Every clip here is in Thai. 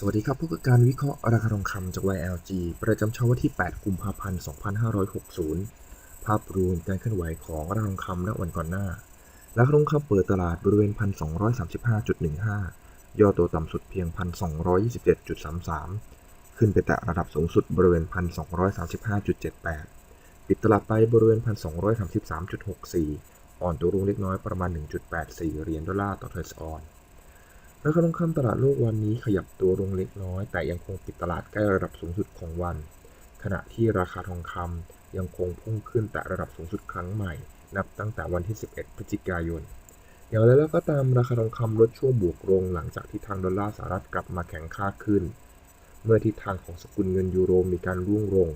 สวัสดีครับพบกับการวิเคราะห์ราคาทองคำจาก YLG ประจำเช้าวันที่ 8 กุมภาพันธ์ 2560 ภาพรวมการเคลื่อนไหวของราคาทองคำณวันก่อนหน้า ราคาทองคำเปิดตลาดบริเวณ 1,235.15 ย่อตัวต่ำสุดเพียง 1,227.33 ขึ้นไปแตะระดับสูงสุดบริเวณ 1,235.78 ปิดตลาดไปบริเวณ 1,233.64 อ่อนตัวลงเล็กน้อยประมาณ 1.84 เหรียญดอลลาร์ต่อเทรดออน ราคาทองคำตลาดโลกวันนี้ขยับตัวลงเล็กน้อย แต่ยังคงปิดตลาดใกล้ระดับสูงสุดของวัน ขณะที่ราคาทองคำยังคงพุ่งขึ้นแต่ระดับสูงสุดครั้งใหม่ นับตั้งแต่วันที่ 11 พฤศจิกายน อย่างไรแล้วก็ตามราคาทองคำลดช่วงบวกลงหลังจากที่ทางดอลลาร์สหรัฐกลับมาแข็งค่าขึ้น เมื่อทิศทางของสกุลเงินยูโรมีการร่วงลง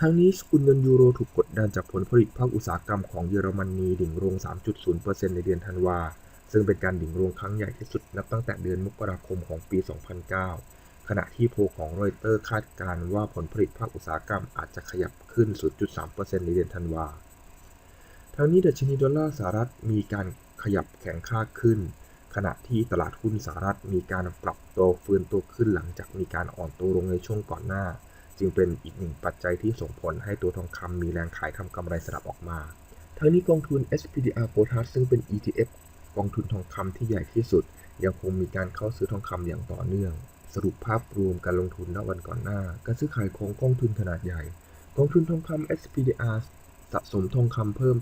ทั้งนี้สกุลเงินยูโรถูกกดดันจากผลผลิตภาคอุตสาหกรรมของเยอรมนีดิ่งลง 3.0%ในเดือนธันวา ซึ่งเป็นการดิ่งลงครั้งใหญ่ที่สุดนับตั้งแต่เดือนมกราคมของปี 2009 ขณะที่โพของรอยเตอร์คาดการณ์ว่าผลผลิตภาคอุตสาหกรรมอาจจะขยับขึ้น 0.3%ในเดือนธันวาทั้งนี้ดัชนีดอลลาร์สหรัฐมีการขยับแข็งค่าขึ้น ขณะที่ตลาดหุ้นสหรัฐมีการปรับตัวฟื้นตัวขึ้นหลังจากมีการอ่อนตัวลงในช่วงก่อนหน้า จึงเป็นอีกหนึ่งปัจจัยที่ส่งผลให้ตัวทองคำมีแรงขายทำกำไรสลับออกมาทั้งนี้กองทุน SPDR p o t a s ซึ่งเป็น ETF กองทุนทองคำที่ใหญ่ที่สุด ยังคงมีการเข้าซื้อทองคำอย่างต่อเนื่อง สรุปภาพรวมการลงทุนณวันก่อนหน้า การซื้อขายของกองทุนขนาดใหญ่ กองทุนทองคำ SPDR สะสมทองคำเพิ่ม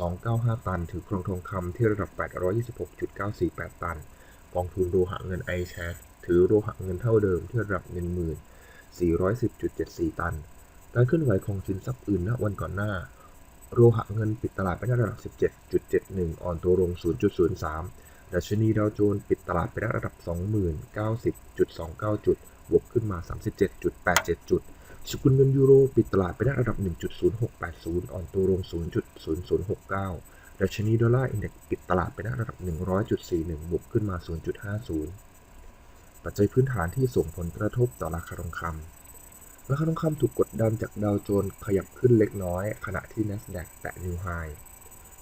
8.295 ตัน ถือครองทองคำที่ระดับ 826.948 ตัน กองทุนโลหะเงิน i s h a r ถือโลหะเงินเท่าเดิมที่ระดับ1410.74 ตัน การเคลื่อนไหวของสินทรัพย์อื่นณวันก่อนหน้า โลหะเงินปิดตลาดไปที่ระดับ 17.71 อ่อนตัวลง 0.03 ดัชนีดาวโจนส์ปิดตลาดไปที่ระดับ 20,090.29 จุด บวกขึ้นมา 37.87 จุด สกุลเงินยูโรปิดตลาดไปที่ระดับ 1.0680 อ่อนตัวลง 0.0069 ดัชนีดอลลาร์อินเด็กซ์ปิดตลาดไปที่ระดับ 100.41 บวกขึ้นมา 0.50 ปัจจัยพื้นฐานที่ส่งผลกระทบต่อราคาทองคำ ราคาทองคำถูกกดดันจากดาวโจนส์ขยับขึ้นเล็กน้อย ขณะที่ NASDAQ แตะนิวไฮ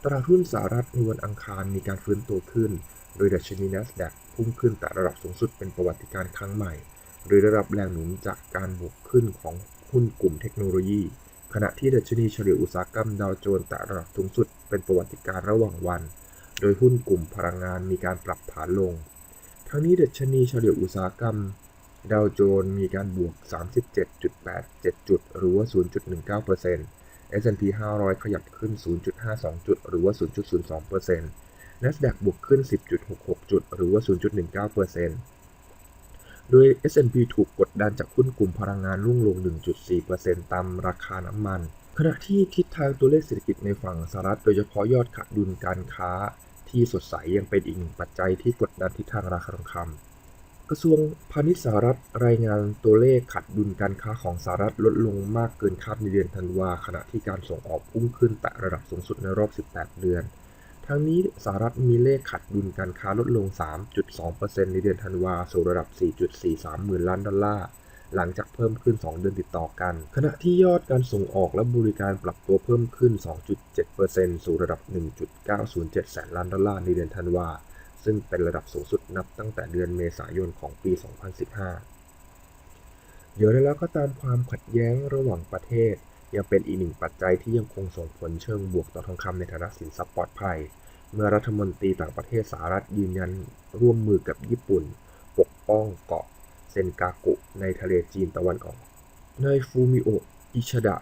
ตลาดหุ้นสหรัฐในวันอังคารมีการฟื้นตัวขึ้น โดยดัชนี NASDAQ พุ่งขึ้นแต่ระดับสูงสุดเป็นประวัติการครั้งใหม่ โดยได้รับแรงหนุนจากการบวกขึ้นของหุ้นกลุ่มเทคโนโลยี ขณะที่ดัชนีเฉลี่ยอุตสาหกรรมดาวโจนส์แตะระดับสูงสุดเป็นประวัติการระหว่างวัน โดยหุ้นกลุ่มพลังงานมีการปรับฐานลง ทั้งนี้ดัชนีเฉลี่ยอุตสาหกรรม ดาวโจนส์มีการบวก 37.87 จุด หรือว่า 0.19% S&P 500 ขยับขึ้น 0.52 จุด หรือว่า 0.02% NASDAQ บวกขึ้น 10.66 จุด หรือว่า 0.19%โดย S&P ถูกกดดันจากหุ้นกลุ่มพลังงานรุ่งลง 1.4%ตามราคาน้ำมัน ขณะที่ทิศทางตัวเลขเศรษฐกิจในฝั่งสหรัฐโดยเฉพาะยอดขาดดุลการค้า ที่สดใสยังเป็นอีกหนึ่งปัจจัยที่กดดันทิศทางราคาทองคำ กระทรวงพาณิชย์สหรัฐรายงานตัวเลขขาดดุลการค้าของสหรัฐลดลงมากเกินคาดในเดือนธันวาขณะที่การส่งออกพุ่งขึ้นแต่ระดับสูงสุดในรอบ 18 เดือน ทั้งนี้สหรัฐมีเลขขาดดุลการค้าลดลง 3.2%ในเดือนธันวาสู่ระดับ 4.43 หมื่นล้านดอลลาร์หลังจากเพิ่มขึ้น 2 เดือนติดต่อกัน ขณะที่ยอดการส่งออกและบริการปรับตัวเพิ่มขึ้น 2.7%สู่ระดับ 1.907 แสนล้านดอลลาร์ในเดือนธันวา ซึ่งเป็นระดับสูงสุดนับตั้งแต่เดือนเมษายนของปี 2015เดี๋ยวแล้วก็ตามความขัดแย้งระหว่างประเทศ ยังเป็นอีกหนึ่งปัจจัยที่ยังคงส่งผลเชิงบวกต่อทองคำในฐานะสินทรัพย์ปลอดภัย เมื่อรัฐมนตรีต่างประเทศสหรัฐยืนยันร่วมมือกับญี่ปุ่น ปกป้องเกาะเซนกากุในทะเลจีนตะวันออกนายฟูมิโอะอิชิดะ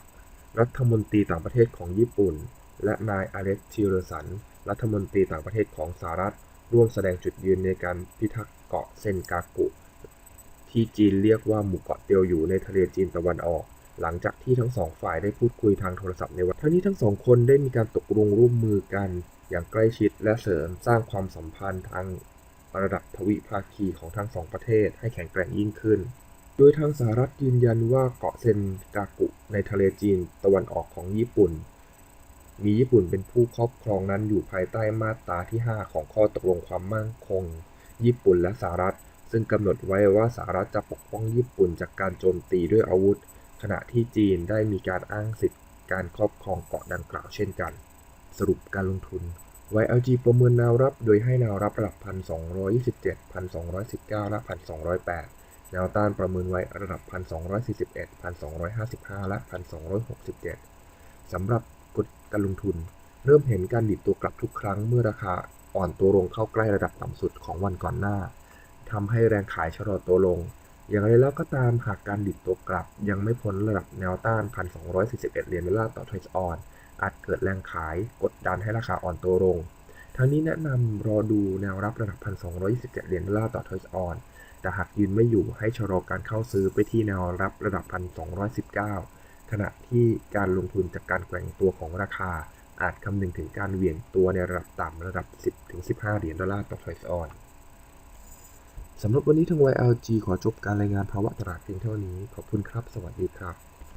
รัฐมนตรีต่างประเทศของญี่ปุ่น และนายอเล็กซ์ทิเลสัน รัฐมนตรีต่างประเทศของสหรัฐ ร่วมแสดงจุดยืนในการพิทักษ์เกาะเซนกากุ ที่จีนเรียกว่าหมู่เกาะเตียวอยู่ในทะเลจีนตะวันออก หลังจากที่ทั้งสองฝ่ายได้พูดคุยทางโทรศัพท์ในวันทั้งนี้ทั้งสองคนได้มีการตกลงร่วมมือกัน อย่างใกล้ชิดและเสริมสร้างความสัมพันธ์ทางระดับทวิภาคีของทั้งสองประเทศให้แข็งแกร่งยิ่งขึ้น โดยทางสหรัฐยืนยันว่าเกาะเซนกากุในทะเลจีนตะวันออกของญี่ปุ่น มีญี่ปุ่นเป็นผู้ครอบครองนั้นอยู่ภายใต้มาตราที่ 5 ของข้อตกลงความมั่นคง ญี่ปุ่นและสหรัฐ ซึ่งกำหนดไว้ว่าสหรัฐจะปกป้องญี่ปุ่นจากการโจมตีด้วยอาวุธ ขณะที่จีนได้มีการอ้างสิทธิการครอบครองเกาะดังกล่าวเช่นกัน สรุปการลงทุน YLG ประเมินแนวรับโดยให้แนวรับระดับ 1,227 1,219 และ 1,208 แนวต้านประเมินไว้ระดับ 1,241 1,255 และ 1,267 สำหรับ กฎการลงทุน เริ่มเห็นการดิดตัวกลับทุกครั้งเมื่อราคาอ่อนตัวลงเข้าใกล้ระดับต่ำสุดของวันก่อนหน้าทำให้แรงขายชะลอตัวลง อย่างไรแล้วก็ตามหากการดิดตัวกลับ ยังไม่พ้นระดับแนวต้าน 1,241 เหรียญดอลลาร์ต่อเทรดออนอาจเกิดแรงขายกดดันให้ราคาอ่อนตัวลงทั้งนี้แนะนำรอดูแนวรับระดับ 1,227 เหรียญดอลลาร์ต่อเทรดออน แต่หากยืนไม่อยู่ให้ชะลอการเข้าซื้อไปที่แนวรับระดับ 1,219 ขณะที่การลงทุนจากการแกว่งตัวของราคา อาจคำนึงถึงการเหวี่ยงตัวในระดับต่ำระดับ 10-15 เหรียญดอลลาร์ต่อทรดออนสำหรับวันนี้ทาง YLG ขอจบการรายงานภาวะตลาดเพียงเท่านี้ ขอบคุณครับ สวัสดีครับ